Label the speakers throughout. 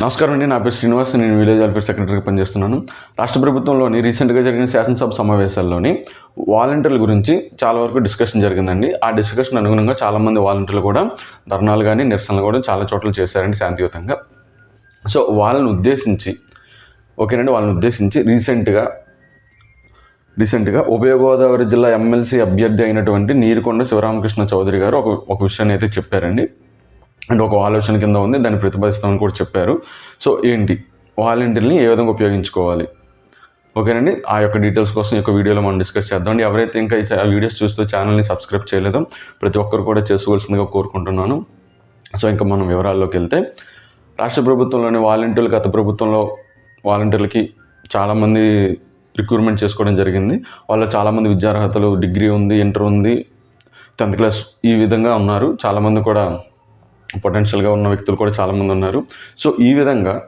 Speaker 1: నమస్కారం అండి నా పేరు శ్రీనివాస్ నేను విలేజ్ వెల్ఫేర్ సెక్రటరీగా పనిచేస్తున్నాను. రాష్ట్ర ప్రభుత్వంలోని రీసెంట్గా జరిగిన శాసనసభ సమావేశాల్లోని వాలంటీర్ల గురించి చాలా వరకు డిస్కషన్ జరిగిందండి. ఆ డిస్కషన్ అనుగుణంగా చాలామంది వాలంటీర్లు కూడా ధర్నాలు కానీ నిరసనలు కూడా చాలా చోట్ల చేశారండి శాంతియుతంగా. సో వాళ్ళని ఉద్దేశించి ఓకేనండి వాళ్ళని ఉద్దేశించి రీసెంట్గా రీసెంట్గా ఉభయ గోదావరి జిల్లా ఎమ్మెల్సీ అభ్యర్థి అయినటువంటి నీరుకొండ శివరామకృష్ణ చౌదరి గారు ఒక ఒక విషయాన్ని అయితే చెప్పారండి. అండ్ ఒక ఆలోచన కింద ఉంది దాన్ని ప్రతిపాదిస్తామని కూడా చెప్పారు. సో ఏంటి? వాలంటీర్ని ఏ విధంగా ఉపయోగించుకోవాలి? ఓకేనండి? ఆ యొక్క డీటెయిల్స్ కోసం ఈ యొక్క వీడియోలో మనం డిస్కస్ చేద్దాం అండి ఎవరైతే ఇంకా ఈ వీడియోస్ చూస్తూ ఛానల్ని సబ్స్క్రైబ్ చేయలేదో ప్రతి ఒక్కరు కూడా చేసుకోవాల్సిందిగా కోరుకుంటున్నాను. సో ఇంకా మనం వివరాల్లోకి వెళ్తే రాష్ట్ర ప్రభుత్వంలోని వాలంటీర్లు గత ప్రభుత్వంలో వాలంటీర్లకి చాలామంది రిక్రూట్మెంట్ చేసుకోవడం జరిగింది. వాళ్ళ చాలామంది విద్యార్హతలు డిగ్రీ ఉంది ఇంటర్ ఉంది టెన్త్ క్లాస్ ఈ విధంగా ఉన్నారు. చాలామంది కూడా పొటెన్షియల్గా ఉన్న వ్యక్తులు కూడా చాలామంది ఉన్నారు. సో ఈ విధంగా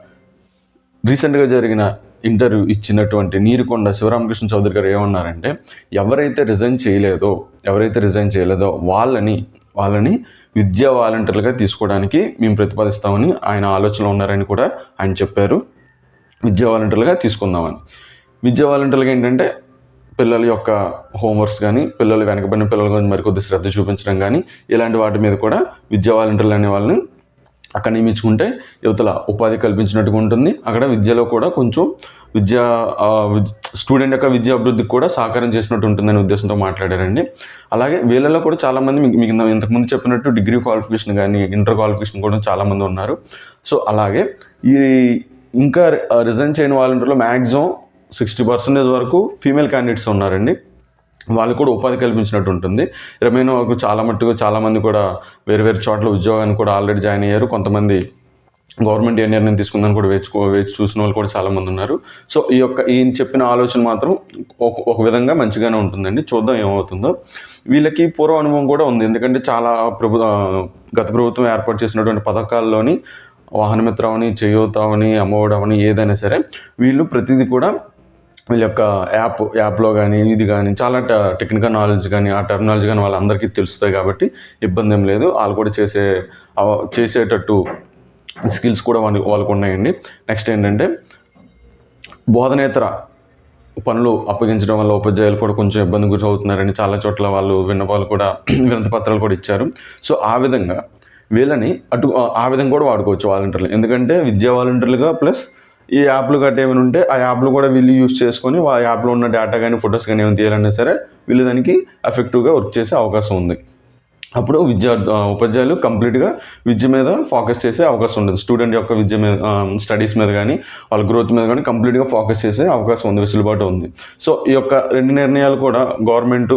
Speaker 1: రీసెంట్గా జరిగిన ఇంటర్వ్యూ ఇచ్చినటువంటి నీరుకొండ శివరామకృష్ణ చౌదరి గారు ఏమన్నారంటే ఎవరైతే రిజైన్ చేయలేదో ఎవరైతే రిజైన్ చేయలేదో వాళ్ళని వాళ్ళని విద్యా వాలంటీర్లుగా తీసుకోవడానికి మేము ప్రతిపాదిస్తామని ఆయన ఆలోచనలో ఉన్నారని కూడా ఆయన చెప్పారు. విద్యా వాలంటీర్లుగా తీసుకుందామని. విద్యా వాలంటీర్లుగా ఏంటంటే పిల్లల యొక్క హోంవర్క్స్ కానీ పిల్లలు వెనకబడిన పిల్లల గురించి మరికొద్ది శ్రద్ధ చూపించడం కానీ ఇలాంటి వాటి మీద కూడా విద్యా వాలంటీర్లు అనే వాళ్ళని అక్కడ నియమించుకుంటే యువతల ఉపాధి కల్పించినట్టుగా ఉంటుంది. అక్కడ విద్యలో కూడా కొంచెం విద్య స్టూడెంట్ యొక్క విద్యా అభివృద్ధికి కూడా సహకారం చేసినట్టు ఉంటుందనే ఉద్దేశంతో మాట్లాడారండి. అలాగే వీళ్ళలో కూడా చాలామంది మీకు మీకు ఇంతకుముందు చెప్పినట్టు డిగ్రీ క్వాలిఫికేషన్ కానీ ఇంటర్ క్వాలిఫికేషన్ కూడా చాలామంది ఉన్నారు. సో అలాగే ఈ ఇంకా రిజైన్ చేయని వాలంటీర్లో మ్యాక్సిమం సిక్స్టీ పర్సెంటేజ్ వరకు ఫీమేల్ క్యాండిడేట్స్ ఉన్నారండి. వాళ్ళు కూడా ఉపాధి కల్పించినట్టు ఉంటుంది. రిమైన్ వరకు చాలా మట్టుకు చాలామంది కూడా వేరు వేరు చోట్ల ఉద్యోగాన్ని కూడా ఆల్రెడీ జాయిన్ అయ్యారు. కొంతమంది గవర్నమెంట్ ఏ నిర్ణయం తీసుకుందని కూడా వేచుకో వేచి చూసిన వాళ్ళు కూడా చాలామంది ఉన్నారు. సో ఈ యొక్క ఈయన చెప్పిన ఆలోచన మాత్రం ఒక ఒక విధంగా మంచిగానే ఉంటుందండి. చూద్దాం ఏమవుతుందో. వీళ్ళకి పూర్వ అనుభవం కూడా ఉంది. ఎందుకంటే చాలా ప్రభు గత ప్రభుత్వం ఏర్పాటు చేసినటువంటి పథకాల్లోని వాహనమిత్ర అవని చేయూత అవని అమ్మఒడి అవని ఏదైనా సరే వీళ్ళు ప్రతిదీ కూడా వీళ్ళ యొక్క యాప్ యాప్లో కానీ ఇది కానీ చాలా టెక్నికల్ నాలెడ్జ్ కానీ ఆ టెక్నాలజీ కానీ వాళ్ళందరికీ తెలుస్తాయి కాబట్టి ఇబ్బంది ఏం లేదు. వాళ్ళు కూడా చేసే చేసేటట్టు స్కిల్స్ కూడా వాళ్ళకి వాళ్ళకు ఉన్నాయండి నెక్స్ట్ ఏంటంటే బోధనేతర పనులు అప్పగించడం వల్ల ఉపాధ్యాయులు కూడా కొంచెం ఇబ్బంది గురి అవుతున్నారని చాలా చోట్ల వాళ్ళు విన్నపాలు కూడా వినతి పత్రాలు కూడా ఇచ్చారు. సో ఆ విధంగా వీళ్ళని అటు ఆ విధంగా కూడా వాడుకోవచ్చు వాలంటీర్లు. ఎందుకంటే విద్యా వాలంటీర్లుగా ప్లస్ ఈ యాప్లు గట్ట ఏమైనా ఉంటే ఆ యాప్లు కూడా వీళ్ళు యూస్ చేసుకొని ఆ యాప్లో ఉన్న డేటా కానీ ఫొటోస్ కానీ ఏమైనా తీయాలన్నా సరే వీళ్ళు దానికి ఎఫెక్టివ్గా వర్క్ చేసే అవకాశం ఉంది. అప్పుడు విద్యార్థు ఉపాధ్యాయులు కంప్లీట్గా విద్య మీద ఫోకస్ చేసే అవకాశం ఉంటుంది స్టూడెంట్ యొక్క విద్య మీద స్టడీస్ మీద కానీ వాళ్ళ గ్రోత్ మీద కానీ కంప్లీట్గా ఫోకస్ చేసే అవకాశం ఉంది వెసులుబాటు ఉంది. సో ఈ యొక్క రెండు నిర్ణయాలు కూడా గవర్నమెంట్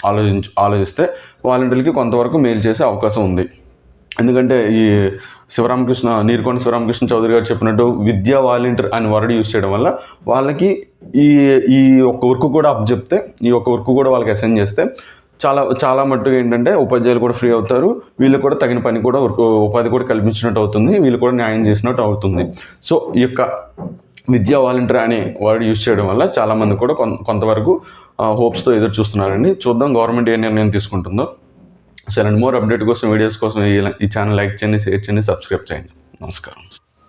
Speaker 1: ఆలోచించు ఆలోచిస్తే వాలంటీర్లకి కొంతవరకు మేలు చేసే అవకాశం ఉంది. ఎందుకంటే ఈ శివరామకృష్ణ నీరుకొండ శివరామకృష్ణ చౌదరి గారు చెప్పినట్టు విద్యా వాలంటీర్ అని వర్డ్ యూజ్ చేయడం వల్ల వాళ్ళకి ఈ ఈ ఒక్క వర్క్ కూడా అప్ చెప్తే ఈ ఒక్క వర్క్ కూడా వాళ్ళకి అసైన్ చేస్తే చాలా చాలా మట్టుగా ఏంటంటే ఉపాధ్యాయులు కూడా ఫ్రీ అవుతారు. వీళ్ళు కూడా తగిన పని కూడా ఉపాధి కూడా కల్పించినట్టు అవుతుంది. వీళ్ళు కూడా న్యాయం చేసినట్టు అవుతుంది. సో ఈ యొక్క విద్యా వాలంటీర్ అనే వర్డ్ యూజ్ చేయడం వల్ల చాలామంది కూడా కొంతవరకు హోప్స్తో ఎదురు చూస్తున్నారండి. చూద్దాం గవర్నమెంట్ ఏ నిర్ణయం తీసుకుంటుందో. సరే అండ్ మోర్ అప్డేట్ కోసం వీడియోస్ కోసం ఈ ఈ ఛానల్ లైక్ చేయండి షేర్ చేయండి సబ్స్క్రైబ్ చేయండి. నమస్కారం.